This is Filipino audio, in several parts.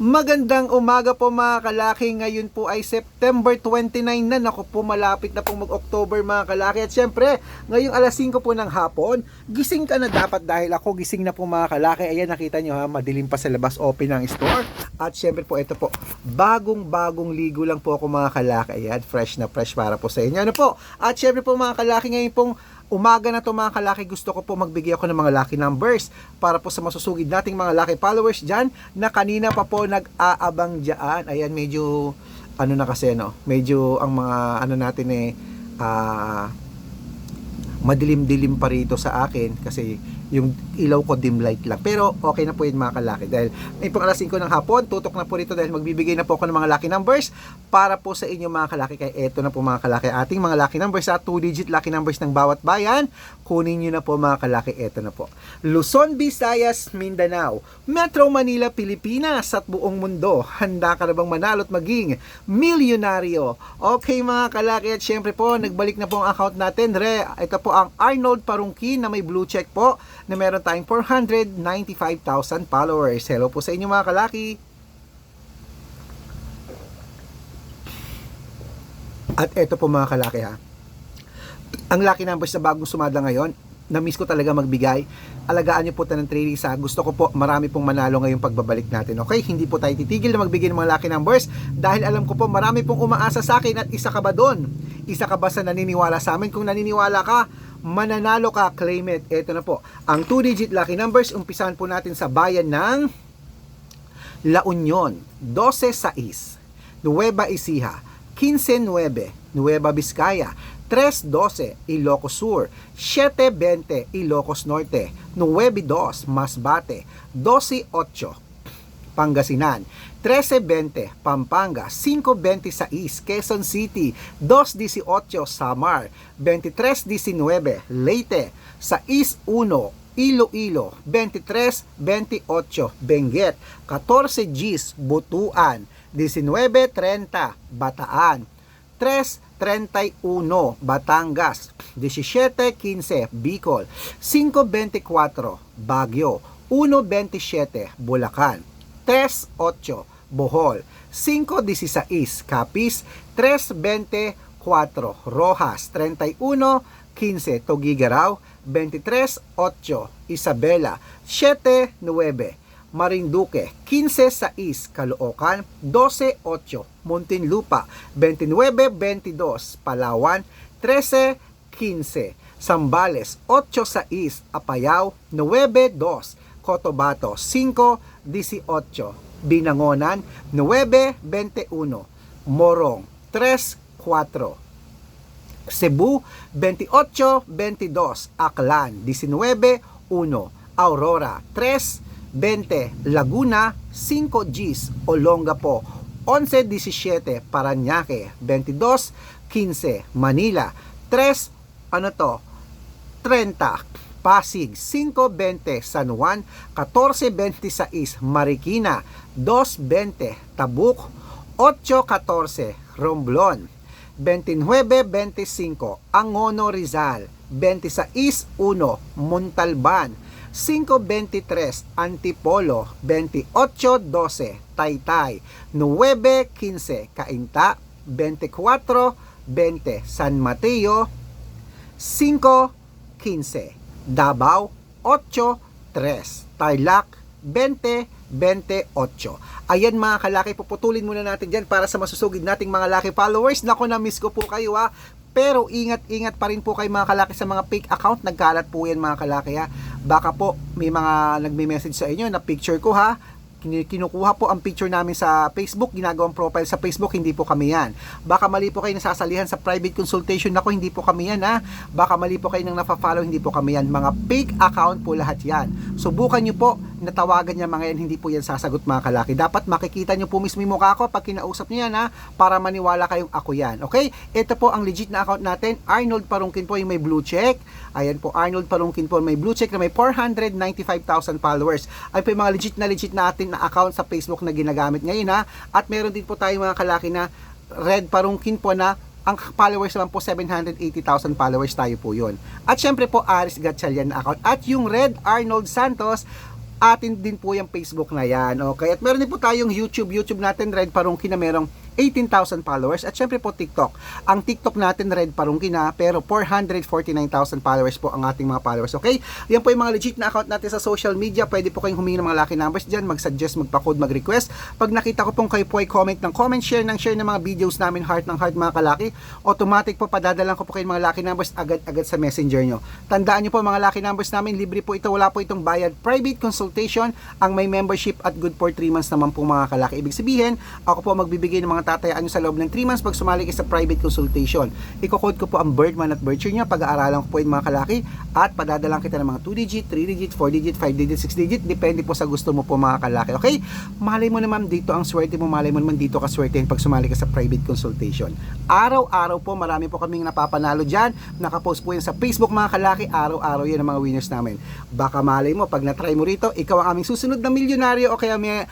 Magandang umaga po mga kalaki. Ngayon po ay September 29 na. Naku po, malapit na pong mag-October mga kalaki. At syempre, ngayong alas 5 po ng hapon, gising ka na dapat dahil ako gising na po mga kalaki. Ayan, nakita nyo ha, madilim pa sa labas, open ang store. At syempre po, ito po, bagong-bagong ligo lang po ako mga kalaki. Ayan, fresh na fresh para po sa inyo. Ano po? At syempre po mga kalaki, ngayon pong umaga na to mga kalaki, gusto ko po magbigay ako ng mga lucky numbers para po sa masusugid nating mga lucky followers dyan na kanina pa po nag-aabang dyan. Ayan, medyo, ano na kasi, no? Medyo ang mga, ano natin eh, ah, madilim-dilim pa rito sa akin kasi yung ilaw ko dim light lang. Pero okay na po yun mga kalaki dahil may pang alas 5 ng hapon, tutok na po rito dahil magbibigay na po ako ng mga lucky numbers para po sa inyo mga kalaki. Kaya eto na po mga kalaki ating mga lucky numbers sa 2 digit lucky numbers ng bawat bayan. Kunin nyo na po mga kalaki, eto na po. Luzon, Visayas, Mindanao, Metro Manila, Pilipinas at buong mundo. Handa ka na bang manalo at maging milyonaryo? Okay mga kalaki at syempre po, nagbalik na po ang account natin. Re, ito po ang Arnold Parungkin na may blue check po na meron tayong 495,000 followers. Hello po sa inyo mga kalaki. At eto po mga kalaki ha. Ang lucky numbers na bagong sumada ngayon, na-miss ko talaga magbigay. Alagaan niyo po tayo ng trading sa gusto ko po marami pong manalo ngayong pagbabalik natin. Okay? Hindi po tayo titigil na magbigay ng mga lucky numbers dahil alam ko po marami pong umaasa sa akin at isa ka ba doon? Isa ka ba sa naniniwala sa amin? Kung naniniwala ka, mananalo ka, claim it. Ito na po. Ang 2-digit lucky numbers, umpisahan po natin sa bayan ng La Union, 12-6, Nueva Ecija, 15-9, Nueva Vizcaya, 3-12, Ilocos Sur, 7-20, Ilocos Norte, 9-2, Masbate, 12-8, Pangasinan, 13-20, Pampanga, 5-26, Quezon City, 2-18, Samar, 23-19, Leyte, 6-1, Iloilo, 23-28, Benguet, 14 Gs, Butuan, 19-30, Bataan, 3-31, Batangas, 17-15, Bicol, 5-24, Baguio, 1-27, Bulacan, 3-8, Bohol, 5-16, Capiz, 3-24, Rojas, 31-15, Tugigaraw, 23-8, Isabela, 7-9, Marinduque, 15-6, Caloocan, 12-8, Muntinlupa, 29-22, Palawan, 13-15, Sambales, 8-6, Apayao, 9-2, Cotabato, 5-18, Binangonan, 9-21, Morong, 3-4, Cebu, 28-22, Aklan, 19-1, Aurora, 3 20 Laguna 5 Gs Olongapo 11-17 Paranaque 22-15 Manila 3 ano to 30 Pasig 5-20 San Juan 14-26 Marikina 2-20 Tabuk 8-14 Romblon 29-25 Angono Rizal 26-1 Montalban 5.23 Antipolo 28.12 Taytay 9.15 Cainta 24.20 San Mateo 5.15 Davao 8.3 Tarlac 20.28 Ayan mga kalaki, puputulin muna natin dyan para sa masusugid nating mga laki followers. Nako na miss ko po kayo ha. Pero ingat-ingat pa rin po kayo mga kalaki sa mga fake account. Nagkalat po yan mga kalaki ha. Baka po may mga nagme-message sa inyo na picture ko ha. Kin- Kinukuha po ang picture namin sa Facebook, ginagawang profile sa Facebook, hindi po kami yan. Baka mali po kayo nasasalihan sa private consultation ako, hindi po kami yan ha. Baka mali po kayo nang nafa-follow, hindi po kami yan. Mga fake account po lahat yan. Subukan nyo po natawagan niya mga yan, hindi po yan sasagot mga kalaki. Dapat makikita nyo po mismo yung mukha ko pag kinausap niyo yan ha, para maniwala kayong ako yan. Okay? Ito po ang legit na account natin. Arnold Parungkin po yung may blue check. Ayan po, Arnold Parungkin po may blue check na may 495,000 followers. Ay po yung mga legit na legit natin na account sa Facebook na ginagamit ngayon ha. At meron din po tayong mga kalaki na Red Parungkin po na ang followers naman po 780,000 followers tayo po yun. At syempre po Aris Gatchalian na account. At yung Red Arnold Santos atin din po yung Facebook na yan. Okay? At meron din po tayong YouTube. YouTube natin, Red Parungki na merong 18,000 followers. At syempre po TikTok. Ang TikTok natin, Red Parungki na, pero 449,000 followers po ang ating mga followers. Okay? Yan po yung mga legit na account natin sa social media. Pwede po kayong humingi ng mga lucky numbers dyan, mag-suggest, magpa-code, mag-request. Pag nakita ko pong kayo po ay comment ng comment, share ng share ng mga videos namin, heart ng heart mga kalaki, automatic po padadalan ko po kayo ng mga lucky numbers agad-agad sa messenger nyo. Tandaan nyo po mga lucky numbers namin, libre po ito, wala po itong bayad. Private consultation, ang may membership at good for 3 months naman po mga kalaki. Ibig sabihin, ako po magbibigay ng mga tatayaan nyo sa loob ng 3 months pag sumali kayo sa private consultation. Iko-code ko po ang birth month at birth year nyo, pag-aaralan ko po yung mga kalaki at padadalan kita ng mga 2 digit, 3 digit, 4 digit, 5 digit, 6 digit, depende po sa gusto mo po mga kalaki. Okay? Malay mo naman dito ang swerte mo, malay mo naman dito ka swerte pag sumali ka sa private consultation. Araw-araw po marami po kaming napapanalo dyan. Nakapost po yan sa Facebook mga kalaki. Araw-araw yan ang mga winners namin. Baka malay mo, pag na-try mo rito, ikaw ang aming susunod na milyonaryo o kaya may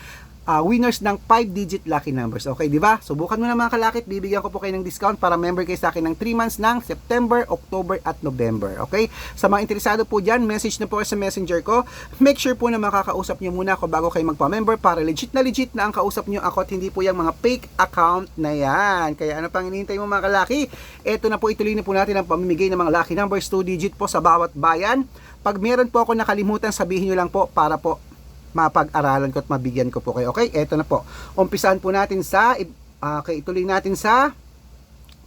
ah, winners ng 5-digit lucky numbers. Okay, di ba? Subukan mo na mga kalakit. Bibigyan ko po kayo ng discount para member kayo sa akin ng 3 months ng September, October at November. Okay? Sa mga interesado po dyan, message na po sa messenger ko. Make sure po na makakausap nyo muna ako bago kayo magpa-member para legit na legit na ang kausap nyo ako at hindi po yung mga fake account na yan. Kaya ano pang hinihintay mo mga kalaki? Ito na po ituloy na po natin ang pamimigay ng mga lucky numbers 2 digit po sa bawat bayan. Pag meron po ako nakalimutan, sabihin nyo lang po para po mapag-aralan ko at mabigyan ko po kayo. Okay, eto na po. Umpisahan po natin sa, uh, okay, ituloy natin sa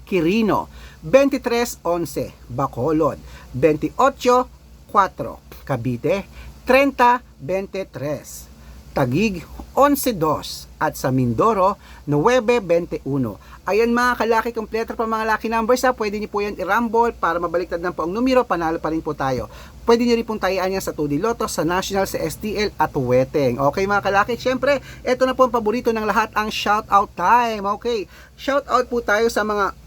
Quirino. 23.11, Bacolod. 28.4, Cavite. 30.23, Tagig. 11.2 at sa Mindoro 9.21. Ayan mga kalaki, kompleto pa mga lucky numbers ha. Pwede niyo po yan i-rumble para mabaliktad ng po ang numero, panalo pa rin po tayo. Pwede niyo rin pong tayaan yan sa 2D Lotto, sa National, sa STL at Weteng. Okay mga kalaki, syempre, ito na po ang paborito ng lahat, ang shoutout time. Okay, shoutout po tayo sa mga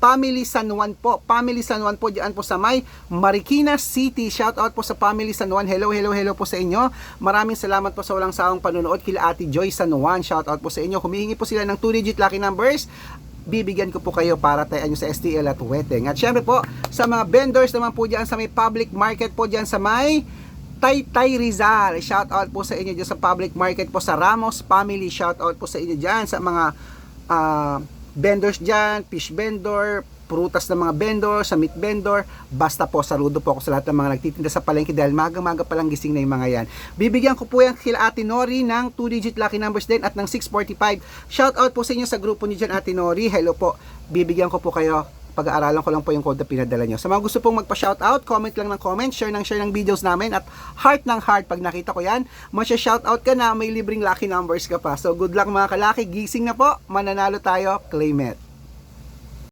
Family San Juan po. Family San Juan po diyan po sa may Marikina City. Shout out po sa Family San Juan. Hello, hello, hello po sa inyo. Maraming salamat po sa walang sawang panonood kila Ate Joy San Juan. Shout out po sa inyo. Humihingi po sila ng 2 digit lucky numbers bibigyan ko po kayo para tayo nyo sa STL at Weteng. At syempre po, sa mga vendors naman po dyan sa may public market po dyan sa may Taytay Rizal. Shout out po sa inyo dyan sa public market po sa Ramos Family. Shout out po sa inyo dyan sa mga uh, vendors dyan, fish vendor, prutas ng mga vendor, sa meat vendor, basta po saludo po ako sa lahat ng mga nagtitinda sa palengke dahil maga-maga palang gising na yung mga yan. Bibigyan ko po yan kila Ate Nori ng 2-digit lucky numbers din at ng 645. Shout out po sa inyo sa grupo niyo dyan Ate Nori. Hello po. Bibigyan ko po kayo pag-aaralan ko lang po yung code na pinadala nyo. Sa mga gusto pong magpa-shoutout, comment lang ng comment, share ng share ng videos namin at heart ng heart pag nakita ko yan, masya-shoutout ka na, may libreng lucky numbers ka pa. So good luck mga kalaki, gising na po, mananalo tayo, claim it.